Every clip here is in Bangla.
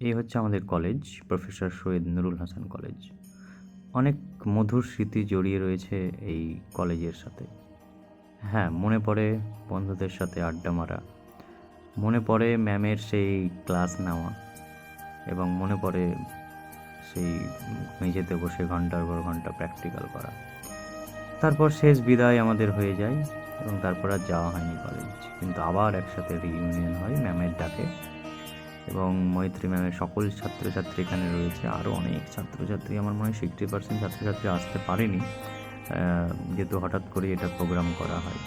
এই হচ্ছে আমাদের college professor Syed Nurul Hasan college অনেক মধুর স্মৃতি জড়িয়ে রয়েছে এই কলেজের সাথে। হ্যাঁ মনে পড়ে বন্ধুদের সাথে আড্ডা মারা। মনে পড়ে ম্যামের সেই ক্লাস নেওয়া। এবং মনে পড়ে সেই মেঝেতে বসে ঘণ্টার পর ঘণ্টা প্র্যাকটিক্যাল করা। তারপর শেষ বিদায় আমাদের হয়ে যায় এবং তারপর আর যাওয়া হয়নি কলেজ কিন্তু আবার একসাথে রিইউনিয়ন হয় ম্যামের ডাকে। এবং মৈত্রী ম্যামের সকল ছাত্রছাত্রী এখানে রয়েছে। আরও অনেক ছাত্রছাত্রী আমার মনে হয় সিক্সটি পার্সেন্ট ছাত্রছাত্রী আসতে পারেনি। যেহেতু হঠাৎ করে এটা প্রোগ্রাম করা হয়।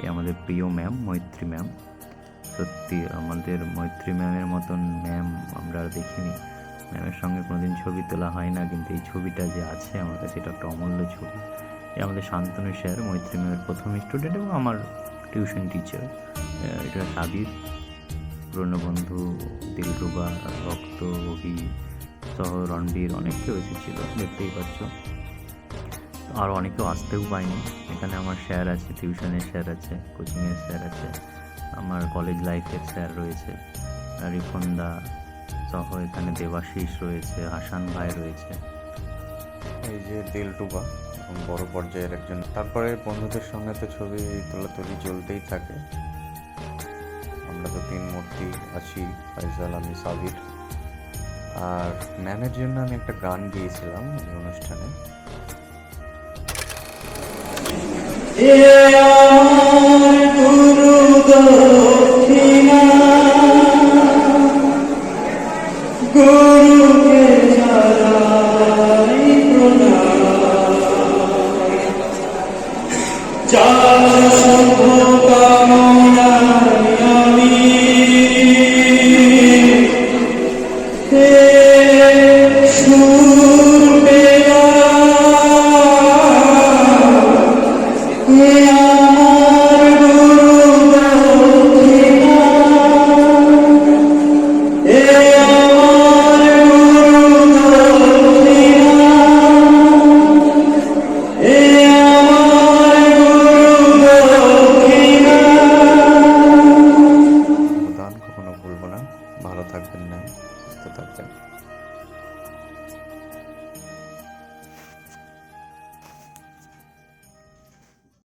এই আমাদের প্রিয় ম্যাম, মৈত্রী ম্যাম। সত্যি আমাদের মৈত্রী ম্যামের মতন ম্যাম আমরা আর দেখিনি। ম্যামের সঙ্গে কোনোদিন ছবি তোলা হয় না, কিন্তু এই ছবিটা যে আছে আমার কাছে এটা একটা অমূল্য ছবি। এ আমাদের শান্তনু স্যার, মৈত্রী ম্যামের প্রথম স্টুডেন্ট এবং আমার টিউশন টিচার এটা সাবির। পুরনো বন্ধু দিলরুবা ভক্ত অভি সহ রণবীর অনেক কেউ এসেছিল, দেখতেই পাচ্ছ। আর অনেকেও আসতেও পায়নি। এখানে আমার স্যার আছে, টিউশনের স্যার আছে, কোচিংয়ের স্যার আছে, আমার কলেজ লাইফের স্যার রয়েছে রিফন্দা সহ এখানে দেবাশিস রয়েছে হাসান ভাই রয়েছে। এই যে দিলটুবা বড় পর্যায়ের একজন। তারপরে বন্ধুদের সঙ্গে তো ছবি তোলাতুলি চলতেই থাকে। তিন মূর্তি আছি ফাইজাল আমি সাবির। আর ম্যামের জন্য আমি একটা গান গিয়েছিলাম এই অনুষ্ঠানে। গান ভালো থাকবেন না সুস্থ থাকবেন